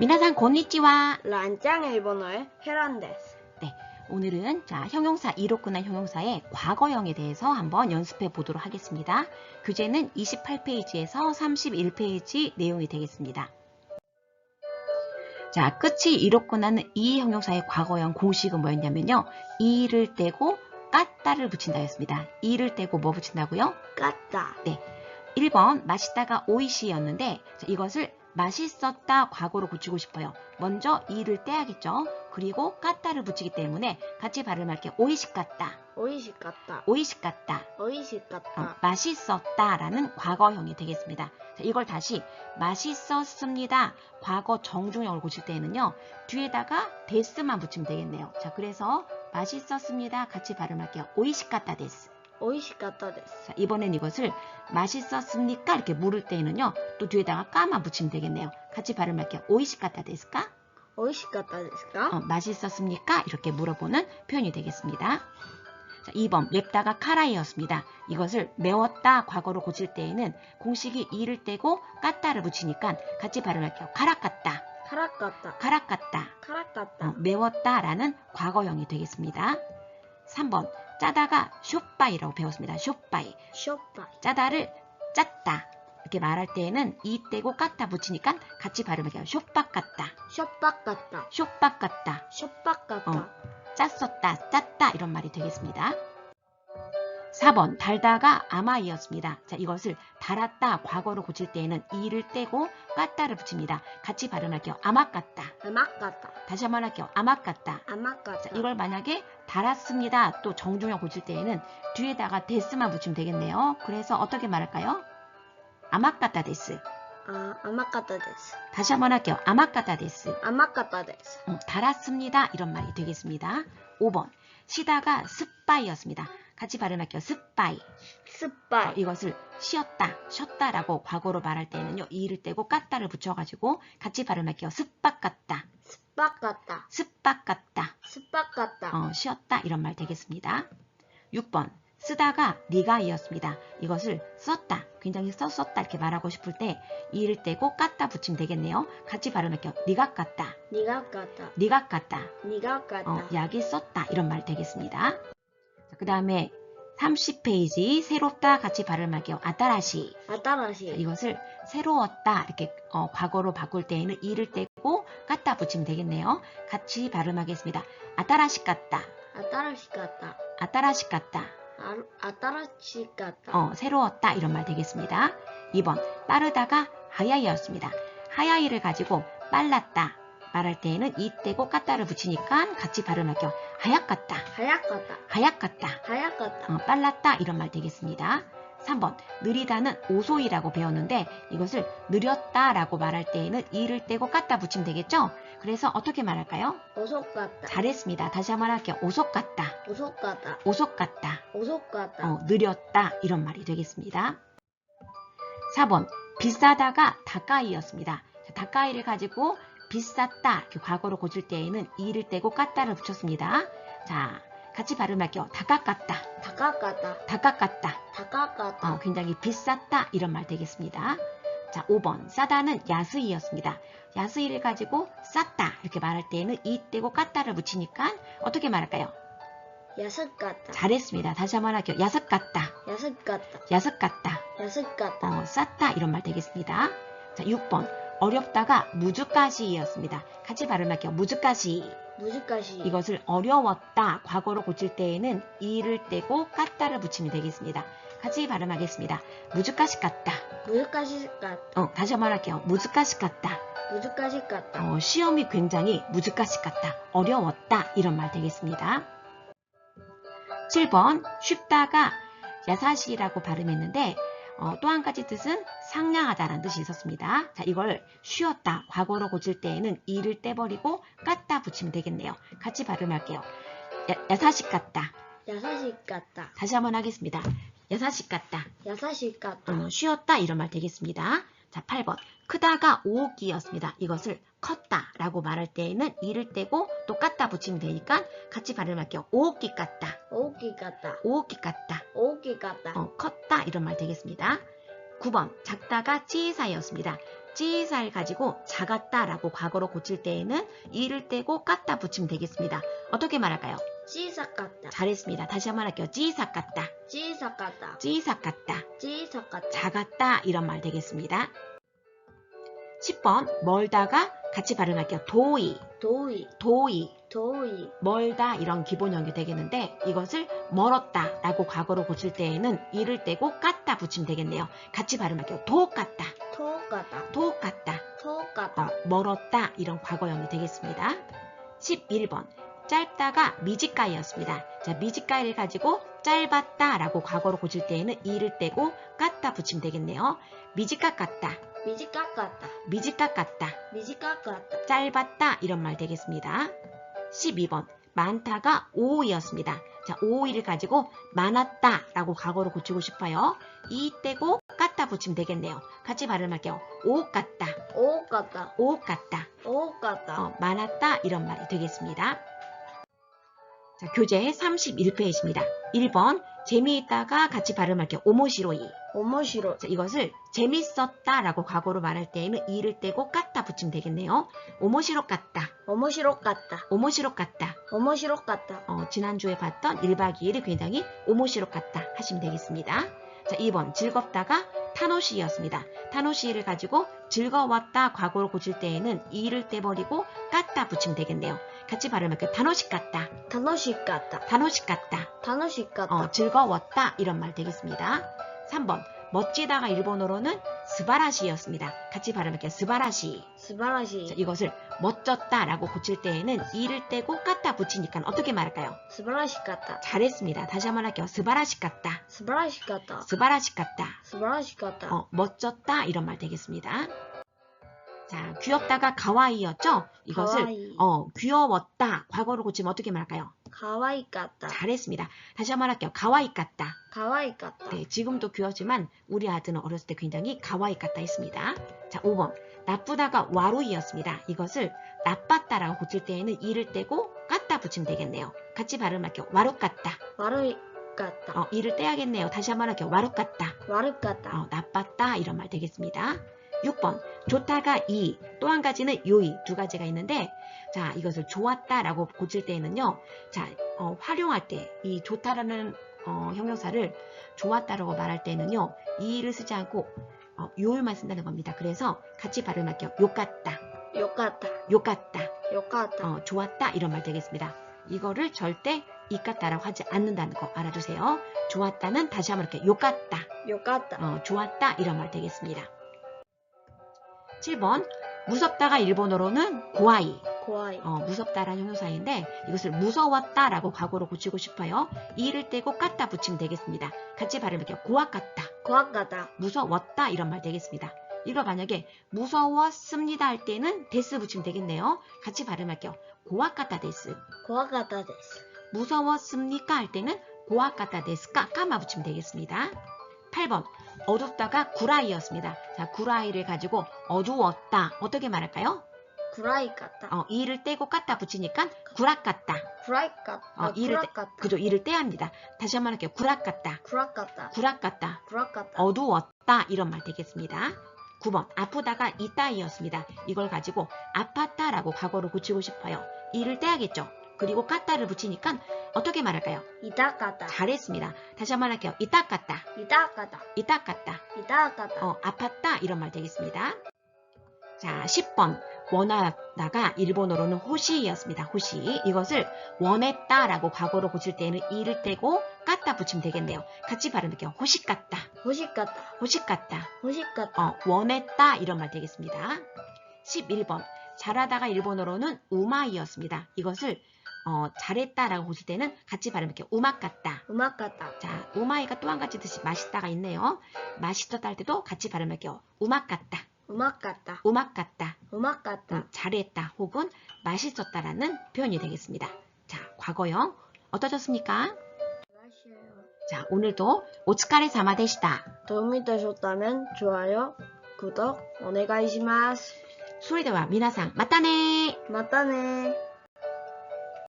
미나산 곤니치와 란짱 일본어의 헤란데스. 네, 오늘은 자 형용사 2로 끝난 형용사의 과거형에 대해서 한번 연습해 보도록 하겠습니다. 교재는 28페이지에서 31페이지 내용이 되겠습니다. 자, 끝이 2로 끝나는 이 형용사의 과거형 공식은 뭐였냐면요. 이를 떼고 까따를 붙인다 였습니다. 이를 떼고 뭐 붙인다고요? 까따. 1번 맛있다가 오이시였는데 자, 이것을 맛있었다 과거로 붙이고 싶어요. 먼저 이를 떼야겠죠. 그리고 까따를 붙이기 때문에 같이 발음할게요. 오이시 같다. 오이시 까따. 오이시 같다. 오이시 어, 까따. 맛있었다라는 과거형이 되겠습니다. 자, 이걸 다시 맛있었습니다. 과거 정중형을 고칠 때에는요. 뒤에다가 데스만 붙이면 되겠네요. 자, 그래서 맛있었습니다. 같이 발음할게요. 오이시 같다 데스. 오이시 까따 데스. 자, 이번엔 이것을 맛있었습니까? 이렇게 물을 때에는요. 또 뒤에다가 까만 붙이면 되겠네요. 같이 발음할게요. 오이시 같다 데스까? 오이시 까따 데스까? 어, 맛있었습니까? 이렇게 물어보는 표현이 되겠습니다. 자, 2번 맵다가 카라이였습니다. 이것을 매웠다 과거로 고칠 때에는 공식이 이를 떼고 까따를 붙이니까 같이 발음할게요. 카라깠다. 카라 까따. 카라깠다. 카라 까따. 어, 매웠다라는 과거형이 되겠습니다. 3번 짜다가 쇼빠이라고 배웠습니다. 쇼빠이. 쇼빠. 짜다를 짰다. 이렇게 말할 때에는 이 떼고 까따 붙이니까 같이 발음할게요. 쇼빡 같다. 쇼빠 까따. 쇼빡 같다. 쇼빠 까따. 어. 짰었다, 짰다 이런 말이 되겠습니다. 4번 달다가 아마이었습니다. 자 이것을 달았다 과거로 고칠 때에는 이를 떼고 까따를 붙입니다. 같이 발음할게요. 아마 같다. 아마 까따. 다시 한번 할게요. 아마 같다. 아마. 자, 이걸 만약에 달았습니다. 또 정중형 고칠 때에는 뒤에다가 데스만 붙이면 되겠네요. 그래서 어떻게 말할까요? 아마 같다 데스. 아, 아마 까따 데스. 다시 한번 할게요. 아마 같다 데스. 아마 까따 데스. 음, 달았습니다. 이런 말이 되겠습니다. 5번 시다가 스파이였습니다. 같이 발음 할게요. 스파이. 어, 스파이. 이것을 쉬었다, 쉬었다라고 과거로 말할 때는요. 이를 떼고 까따를 붙여가지고 같이 발음 할게요. 습박 같다, 스파 까따. 습박 같다, 스파 까따. 어, 쉬었다 이런 말 되겠습니다. 6번 쓰다가 니가이었습니다. 이것을 썼다, 굉장히 썼었다 이렇게 말하고 싶을 때 이를 떼고 까따 붙이면 되겠네요. 같이 발음할게요. 니가 같다, 니가 까따. 니가 같다, 니가 까따. 어, 약이 썼다 이런 말 되겠습니다. 그 다음에 30페이지 새롭다 같이 발음할게요. 아따라시 아따라시. 이것을 새로웠다 이렇게 어, 과거로 바꿀 때에는 이를 떼고 갖다 붙이면 되겠네요. 같이 발음하겠습니다. 아따라시 같다. 아따라시 까따. 아따라시. 아, 아따라시 까따. 어, 새로웠다 이런 말 되겠습니다. 2번 빠르다가 하야이였습니다. 하야이를 가지고 빨랐다 말할 때에는 이 떼고 까따를 붙이니까 같이 발음할게요. 하얗 같다. 하얗 까따. 하얗 같다. 하얗 까따. 어, 빨랐다 이런 말 되겠습니다. 3번 느리다는 오소이라고 배웠는데 이것을 느렸다 라고 말할 때에는 이를 떼고 갖다 붙이면 되겠죠? 그래서 어떻게 말할까요? 오속 까따. 잘했습니다. 다시 한번 할게요. 오속 같다. 오속 까따. 오속 같다. 오속 까따. 어, 느렸다 이런 말이 되겠습니다. 4번 비싸다가 다까이였습니다. 자, 다까이를 가지고 비쌌다 이렇게 과거로 고칠 때에는 이를 떼고 까따를 붙였습니다. 자 같이 발음할게요. 다 깎았다. 다까 까따. 다깎았다. 다까 까따. 어, 굉장히 비쌌다 이런 말 되겠습니다. 자, 5번 싸다는 야스이였습니다. 야스이를 가지고 쌌다 이렇게 말할 때에는 이 떼고 까따를 붙이니까 어떻게 말할까요? 야습 까따. 잘했습니다. 다시 한번 할게요. 야석 같다. 야습 까따. 야석 같다. 야습 까따. 어, 쌌다 이런 말 되겠습니다. 자, 6번 어렵다가 무주까시였습니다. 같이 발음할게요. 무주까시. 무지까시. 이것을 어려웠다 과거로 고칠 때에는 이를 떼고 까따를 붙이면 되겠습니다. 같이 발음하겠습니다. 무주까시 같다. 무지까시 까따. 어, 다시 한번 할게요. 무즈까시 같다. 무지까시 까따. 어, 시험이 굉장히 무즈까시 같다. 어려웠다. 이런 말 되겠습니다. 7번 쉽다가 야사시라고 발음했는데 어, 또 한 가지 뜻은 상냥하다라는 뜻이 있었습니다. 자, 이걸 쉬었다. 과거로 고칠 때에는 이를 떼버리고 깠다 붙이면 되겠네요. 같이 발음할게요. 야, 야사시 같다. 야사시 까따. 다시 한번 하겠습니다. 야사시 같다. 야사시 까따. 어, 쉬었다 이런 말 되겠습니다. 자, 8번. 크다가 오기였습니다. 이것을 컸다 라고 말할 때에는 이를 떼고 또 깠다 붙이면 되니까 같이 발음할게요. 오기 깠다. 오기 까따. 오기 깠다. 오기 까따. 어, 컸다 이런 말 되겠습니다. 9번 작다가 찌사였습니다. 찌사를 가지고 작았다 라고 과거로 고칠 때에는 이를 떼고 깠다 붙이면 되겠습니다. 어떻게 말할까요? 찌삭갔다. 잘했습니다. 다시 한번 할게요. 찌삭갔다. 찌삭갔다. 찌삭갔다. 찌삭갔다. 작았다. 이런 말 되겠습니다. 10번 멀다가 같이 발음할게요. 도이. 도이. 도이. 도이. 멀다 이런 기본 연결 되겠는데 이것을 멀었다 라고 과거로 고칠 때에는 이를 떼고 깠다 붙이면 되겠네요. 같이 발음할게요. 도깠다. 도깠다. 도깠다. 도깠다. 어, 멀었다 이런 과거 연결 되겠습니다. 11번 짧다가 미지가이였습니다. 자, 미지가이를 가지고 짧았다 라고 과거로 고칠 때에는 이를 떼고 깠다 붙이면 되겠네요. 미지깍 같다. 미지깍 같다. 미지깍 같다. 미지깍 같다. 짧았다 이런 말 되겠습니다. 12번 많다가 오이였습니다. 자, 오이를 가지고 많았다 라고 과거로 고치고 싶어요. 이 떼고 깠다 붙이면 되겠네요. 같이 발음할게요. 오 같다. 오 같다. 오 같다. 오 같다. 오 같다. 어, 많았다 이런 말이 되겠습니다. 자, 교재 31페이지입니다. 1번 재미있다가 같이 발음할게요. 오모시로이. 오모시로. 자, 이것을 재밌었다라고 과거로 말할 때에는 이를 떼고 깠다 붙이면 되겠네요. 오모시로 깠다. 오모시로 깠다. 오모시로 깠다. 오모시로 깠다. 어, 지난주에 봤던 1박 2일이 굉장히 오모시로 깠다 하시면 되겠습니다. 자, 2번 즐겁다가 타노시이였습니다. 타노시이를 가지고 즐거웠다 과거로 고칠 때에는 이를 떼버리고 깠다 붙이면 되겠네요. 같이 발음할게요. 그 단어식 같다. 단어식 같다. 단어식 같다. 단어식 같다. 어, 즐거웠다 이런 말 되겠습니다. 3번 멋지다가 일본어로는 스바라시였습니다. 같이 발음할게요. 스바라시. 스바라시. 자, 이것을 멋졌다라고 고칠 때에는 이를 떼고 까다 붙이니까 어떻게 말할까요? 스바라시 같다. 잘했습니다. 다시 한번 할게요. 스바라시 같다. 스바라시 같다. 스바라시 같다. 스바라시 같다. 어, 멋졌다 이런 말 되겠습니다. 자, 귀엽다가 가와이였죠? 이것을 가와이. 어, 귀여웠다 과거로 고치면 어떻게 말할까요? 가와이 같다. 잘했습니다. 다시 한 번 할게요. 가와이 같다. 가와이 같다. 네, 지금도 귀엽지만 우리 아들은 어렸을 때 굉장히 가와이 같다 했습니다. 자, 5번. 나쁘다가 와로이였습니다. 이것을 나빴다라고 고칠 때에는 이를 떼고 깠다 붙이면 되겠네요. 같이 발음할게요. 와로 깠다. 와로 같다. 어, 이를 떼야겠네요. 다시 한 번 할게요. 와로 깠다. 와로 깠다. 어, 나빴다 이런 말 되겠습니다. 6번 좋다가 이, 또 한 가지는 요이 두 가지가 있는데 자 이것을 좋았다라고 고칠 때에는요 자 어, 활용할 때 이 좋다라는 어, 형용사를 좋았다라고 말할 때는요 이를 쓰지 않고 어, 요일만 쓴다는 겁니다. 그래서 같이 발음할게요. 욕 같다. 욕 같다. 욕 같다. 욕 같다. 어, 좋았다 이런 말 되겠습니다. 이거를 절대 이 같다라고 하지 않는다는 거 알아두세요 좋았다는 다시 한번 이렇게 욕 같다. 욕 같다. 어, 좋았다 이런 말 되겠습니다. 7번 무섭다가 일본어로는 고아이. 어, 무섭다라는 형용사인데 이것을 무서웠다 라고 과거로 고치고 싶어요. 이를 떼고 깠다 붙이면 되겠습니다. 같이 발음할게요 고아 깠다. 고아 깠다. 무서웠다 이런 말 되겠습니다. 이거 만약에 무서웠습니다 할 때는 데스 붙이면 되겠네요. 같이 발음할게요. 고아 깠다 데스. 고아 깠다 데스. 무서웠습니까 할 때는 고아 깠다 데스까 까마 붙이면 되겠습니다. 8번 어둡다가 구라이였습니다. 자, 구라이를 가지고 어두웠다. 어떻게 말할까요? 구라이 같다. 어, 이를 떼고 깠다 붙이니까 구라 어, 아, 같다. 구락 같다. 어, 이를 그죠, 이를 떼합니다. 다시 한 번 할게요. 구라 같다. 구라 같다. 구라 같다. 구라 같다. 어두웠다. 이런 말 되겠습니다. 9번 아프다가 이따이였습니다. 이걸 가지고 아팠다라고 과거로 고치고 싶어요. 이를 떼야겠죠. 그리고 깠다를 붙이니까 어떻게 말할까요? 이따가다. 잘했습니다. 다시 한 번 할게요. 이따갔다. 이따가다. 이따갔다. 이따가다. 어, 아팠다 이런 말 되겠습니다. 자, 10번. 원하다가 일본어로는 호시였습니다. 호시. 이것을 원했다라고 과거로 고칠 때에는 이를 떼고 깠다 붙이면 되겠네요. 같이 발음할게요. 호시 깠다. 호시 깠다. 호시 깠다. 호시 깠다. 어, 원했다 이런 말 되겠습니다. 11번. 잘하다가 일본어로는 우마이였습니다. 이것을 어, 잘했다라고 고칠 때는 같이 발음할게요. 우막 같다. うまかった。 자, 우마이가 또 한 가지 뜻이 맛있다가 있네요. 맛있었다 할 때도 같이 발음할게요. 우막 같다. うまかった。 우막 같다. うまかった。 음, 잘했다 혹은 맛있었다라는 표현이 되겠습니다. 자, 과거형 어떠셨습니까? 자, 오늘도 오츠카레 사마 되시다. 도움이 되셨다면 좋아요, 구독, お願いします。 소리대와 미나상 맞다네. またね